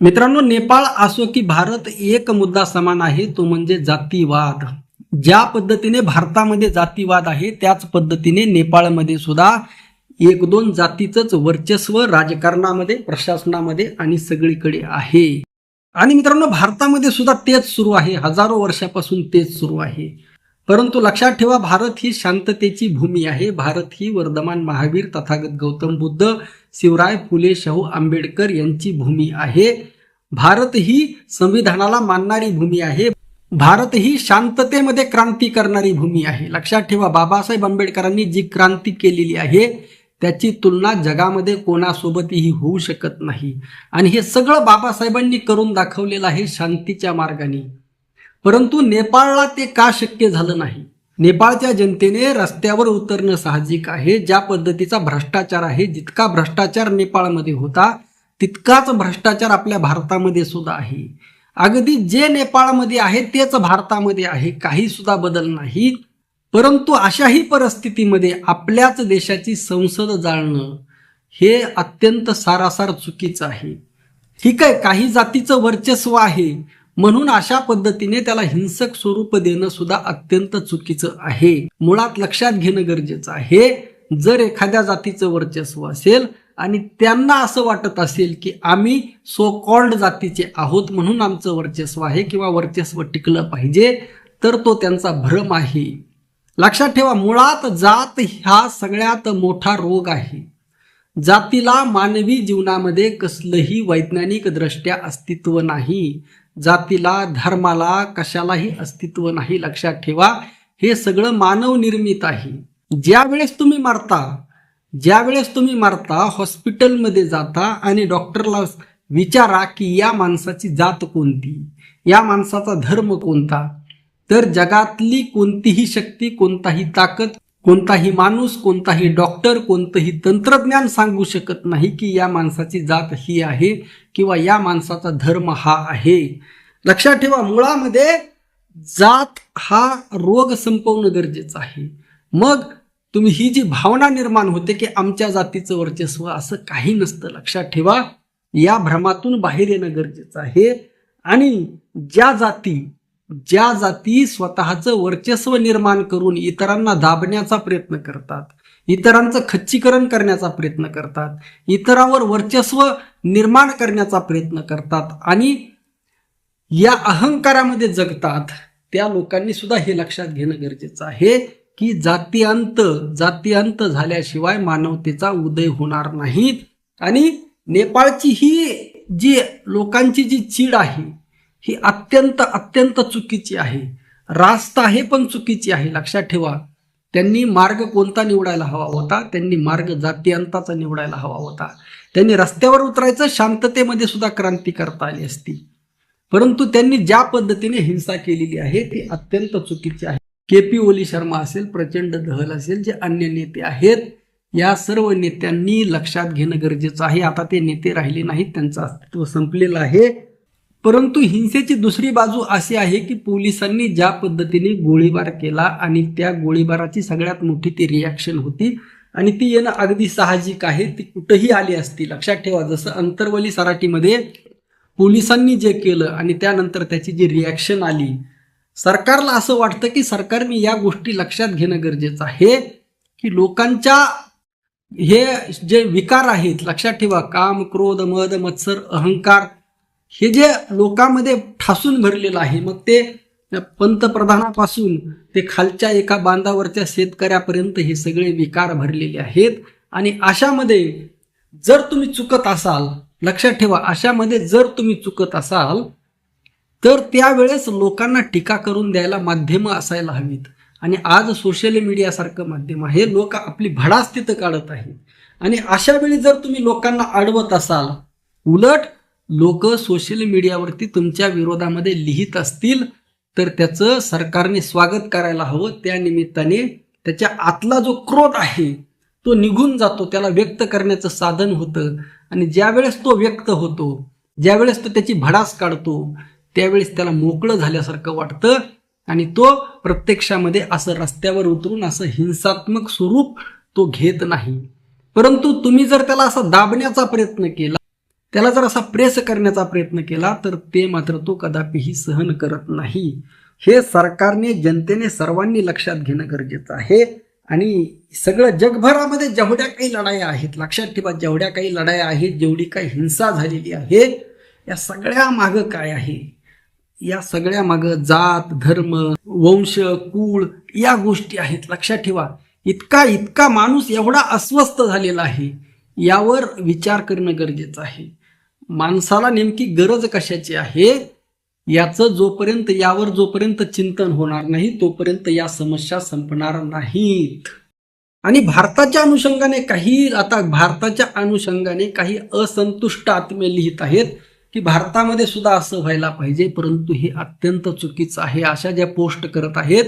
मित्रांनो नेपाळ असो की भारत एक मुद्दा समान आहे तो म्हणजे जातीवाद. ज्या पद्धतीने भारतामध्ये जातीवाद आहे त्याच पद्धतीने नेपाळमध्ये सुद्धा एक दोन जातीचंच वर्चस्व राजकारणामध्ये प्रशासनामध्ये आणि सगळीकडे आहे. आणि मित्रांनो भारतामध्ये सुद्धा तेच सुरू आहे. हजारो वर्षापासून तेच सुरू आहे. परंतु लक्षात ठेवा भारत ही शांततेची भूमी आहे. भारत ही वर्धमान महावीर तथागत गौतम बुद्ध शिवराय फुले शाहू आंबेडकर यांची भूमी आहे. भारत ही संविधानाला मानणारी भूमी आहे. भारत ही शांततेमध्ये क्रांती करणारी भूमी आहे. लक्षात ठेवा बाबासाहेब आंबेडकरांनी जी क्रांती केलेली आहे त्याची तुलना जगामध्ये कोणासोबतही होऊ शकत नाही. आणि हे सगळं बाबासाहेबांनी करून दाखवलेलं आहे शांतीच्या मार्गाने. परंतु नेपाळला ते का शक्य झालं नाही? नेपाळच्या जनतेने रस्त्यावर उतरणं साहजिक आहे. ज्या पद्धतीचा भ्रष्टाचार आहे जितका भ्रष्टाचार नेपाळमध्ये होता तितकाच भ्रष्टाचार आपल्या भारतामध्ये सुद्धा आहे. अगदी जे नेपाळमध्ये आहे तेच भारतामध्ये आहे. काही सुद्धा बदल नाही. परंतु अशाही परिस्थितीमध्ये आपल्याच देशाची संसद जाळणं हे अत्यंत सारासार चुकीचं आहे. ठीक आहे काही जातीचं वर्चस्व आहे. म्हणून अशा पद्धतीने त्याला हिंसक स्वरूप देणं सुद्धा अत्यंत चुकीचं आहे. मुळात लक्षात घेणं गरजेचं आहे. जर एखाद्या जातीचं वर्चस्व असेल आणि त्यांना असं वाटत असेल की आम्ही सो कॉल्ड जातीचे आहोत म्हणून आमचं वर्चस्व आहे किंवा वर्चस्व टिकलं पाहिजे तर तो त्यांचा भ्रम आहे. लक्षात ठेवा मुळात जात हा सगळ्यात मोठा रोग आहे. जातीला मानवी जीवनामध्ये कसलंही वैज्ञानिक दृष्ट्या अस्तित्व नाही. जातीला धर्माला कशालाही अस्तित्व नाही लक्षात ठेवा. हे सगळं मानव निर्मित आहे. ज्या वेळेस तुम्ही मारता ज्या वेळेस तुम्ही मारता हॉस्पिटलमध्ये जाता आणि डॉक्टरला विचारा की या माणसाची जात कोणती? या माणसाचा धर्म कोणता? तर जगातली कोणतीही शक्ती कोणताही ताकद कोणताही माणूस कोणताही डॉक्टर कोणतंही तंत्रज्ञान सांगू शकत नाही की या माणसाची जात ही आहे किंवा या माणसाचा धर्म हा आहे. लक्षात ठेवा मुळामध्ये जात हा रोग संपवणं गरजेचं आहे. मग तुम्ही ही जी भावना निर्माण होते की आमच्या जातीचं वर्चस्व असं काही नसतं लक्षात ठेवा. या भ्रमातून बाहेर येणं गरजेचं आहे. आणि ज्या जाती ज्या जाती स्वतःचं वर्चस्व निर्माण करून इतरांना दाबण्याचा प्रयत्न करतात इतरांचं खच्चीकरण करण्याचा प्रयत्न करतात इतरांवर वर्चस्व निर्माण करण्याचा प्रयत्न करतात आणि या अहंकारामध्ये जगतात त्या लोकांनी सुद्धा हे लक्षात घेणं गरजेचं आहे की जातीअंत जातीअंत झाल्याशिवाय मानवतेचा उदय होणार नाहीत. आणि नेपाळची ही जी लोकांची जी चीड आहे ही अत्यंत अत्यंत चुकीची आहे. रास्त आहे पण चुकीची आहे. लक्षात ठेवा. त्यांनी मार्ग कोणता निवडायला हवा होता? त्यांनी मार्ग जातीयंताचा निवडायला हवा होता. त्यांनी रस्त्यावर उतरायचं शांततेमध्ये सुद्धा क्रांती करता आली असती. परंतु त्यांनी ज्या पद्धतीने हिंसा केलेली आहे ती अत्यंत चुकीची आहे. के पी ओली शर्मा असेल प्रचंड दहल असेल जे अन्य नेते आहेत या सर्व नेत्यांनी लक्षात घेणं गरजेचं आहे. आता ते नेते राहिले नाहीत त्यांचं अस्तित्व संपलेलं आहे. परंतु हिंसेची दुसरी बाजू अशी आहे की पोलिसांनी ज्या पद्धतीने गोळीबार केला आणि त्या गोळीबाराची सगळ्यात मोठी ती रिॲक्शन होती आणि ती येणं अगदी साहजिक आहे. ती कुठंही आली असती. लक्षात ठेवा जसं अंतरवली सराटीमध्ये पोलिसांनी जे केलं आणि त्यानंतर त्याची जी रिॲक्शन आली सरकारला असं वाटतं की सरकारने या गोष्टी लक्षात घेणं गरजेचं आहे की लोकांच्या हे जे विकार आहेत लक्षात ठेवा काम क्रोध मद मत्सर अहंकार हे जे लोकांमध्ये ठासून भरलेलं आहे मग ते पंतप्रधानापासून ते खालच्या एका बांधावरच्या शेतकऱ्यापर्यंत हे सगळे विकार भरलेले आहेत. आणि अशामध्ये जर तुम्ही चुकत असाल लक्षात ठेवा अशामध्ये जर तुम्ही चुकत असाल तर त्यावेळेस लोकांना टीका करून द्यायला माध्यमं असायला हवीत. आणि आज सोशल मीडियासारखं माध्यम आहे लोक आपली भडास तिथं काढत आहेत. आणि अशा वेळी जर तुम्ही लोकांना अडवत असाल उलट लोक सोशल मीडियावरती तुमच्या विरोधामध्ये लिहित असतील तर त्याचं सरकारने स्वागत करायला हवं. त्या निमित्ताने त्याच्या आतला जो क्रोध आहे तो निघून जातो. त्याला व्यक्त करण्याचं साधन होतं. आणि ज्यावेळेस तो व्यक्त होतो ज्यावेळेस तो त्याची भडास काढतो त्यावेळेस त्याला मोकळं झाल्यासारखं वाटतं. आणि तो प्रत्यक्षामध्ये असं रस्त्यावर उतरून असं हिंसात्मक स्वरूप तो घेत नाही. परंतु तुम्ही जर त्याला असं दाबण्याचा प्रयत्न केला त्याला जर असा प्रेस करण्याचा प्रयत्न केला तर ते मात्र तो कदापिही सहन करत नाही. हे सरकारने जनतेने सर्वांनी लक्षात घेणं गरजेचं आहे. आणि सगळं जगभरामध्ये जेवढ्या काही लढाया आहेत लक्षात ठेवा जेवढ्या काही लढाया आहेत जेवढी काही हिंसा झालेली आहे या सगळ्या मागं काय आहे? या सगळ्या मागं जात धर्म वंश कुळ या गोष्टी आहेत. लक्षात ठेवा इतका इतका माणूस एवढा अस्वस्थ झालेला आहे यावर विचार करणं गरजेचं आहे. माणसाला नेमकी गरज कशाची आहे याचं जोपर्यंत यावर जोपर्यंत चिंतन होणार नाही तोपर्यंत या समस्या संपणार नाहीत. आणि भारताच्या अनुषंगाने काही आता भारताच्या अनुषंगाने काही असंतुष्ट आत्मे लिहित आहेत की भारतामध्ये सुद्धा असं व्हायला पाहिजे परंतु हे अत्यंत चुकीचं आहे. अशा ज्या पोस्ट करत आहेत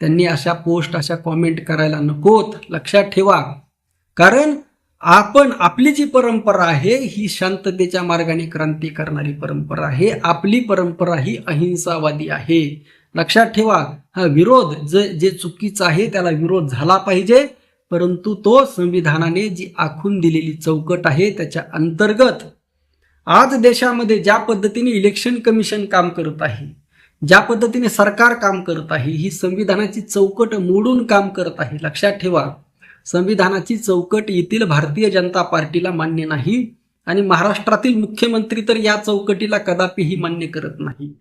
त्यांनी अशा पोस्ट अशा कॉमेंट करायला नकोत. लक्षात ठेवा. कारण आपण आपली जी परंपरा आहे ही शांततेच्या मार्गाने क्रांती करणारी परंपरा आहे. आपली परंपरा ही अहिंसावादी आहे. लक्षात ठेवा हा विरोध जे जे चुकीचं आहे त्याला विरोध झाला पाहिजे. परंतु तो संविधानाने जी आखून दिलेली चौकट आहे त्याच्या अंतर्गत आज देशामध्ये ज्या पद्धतीने इलेक्शन कमिशन काम करत आहे ज्या पद्धतीने सरकार काम करत आहे ही संविधानाची चौकट मोडून काम करत आहे. लक्षात ठेवा संविधानाची चौकट येथील भारतीय जनता पार्टीला मान्य नाही आणि महाराष्ट्रातील मुख्यमंत्री तर या चौकटीला कदापिही मान्य करत नाही.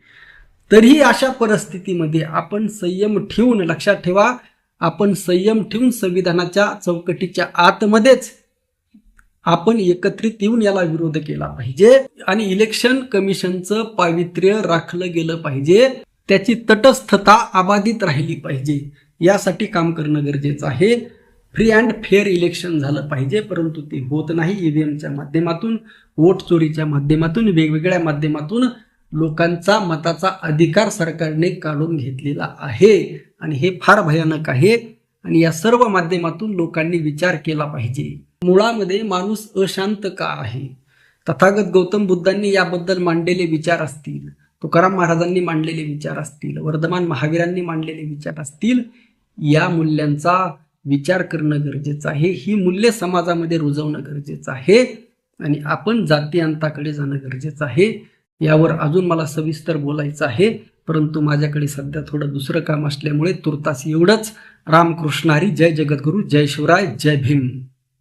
तरीही अशा परिस्थितीमध्ये आपण संयम ठेवून लक्षात ठेवा आपण संयम ठेवून संविधानाच्या चौकटीच्या आतमध्येच आपण एकत्रित येऊन याला विरोध केला पाहिजे आणि इलेक्शन कमिशनचं पावित्र्य राखलं गेलं पाहिजे. त्याची तटस्थता अबाधित राहिली पाहिजे. यासाठी काम करणं गरजेचं आहे. फ्री अँड फेअर इलेक्शन झालं पाहिजे परंतु ते होत नाही. ईव्हीएमच्या माध्यमातून वोट चोरीच्या माध्यमातून वेगवेगळ्या माध्यमातून लोकांचा मताचा अधिकार सरकारने काढून घेतलेला आहे. आणि हे फार भयानक आहे. आणि या सर्व माध्यमातून लोकांनी विचार केला पाहिजे. मुळामध्ये माणूस अशांत का आहे? तथागत गौतम बुद्धांनी याबद्दल मांडलेले विचार असतील. तुकाराम महाराजांनी मांडलेले विचार असतील. वर्धमान महावीरांनी मांडलेले विचार असतील. या मूल्यांचा विचार करणं गरजेचं आहे. ही मूल्य समाजामध्ये रुजवणं गरजेचं आहे. आणि आपण जातीयांताकडे जाणं गरजेचं आहे. यावर अजून मला सविस्तर बोलायचं आहे. परंतु माझ्याकडे सध्या थोडं दुसरं काम असल्यामुळे तुर्तास एवढंच. रामकृष्णारी जय जगद्गुरू जय शिवराय जय भीम.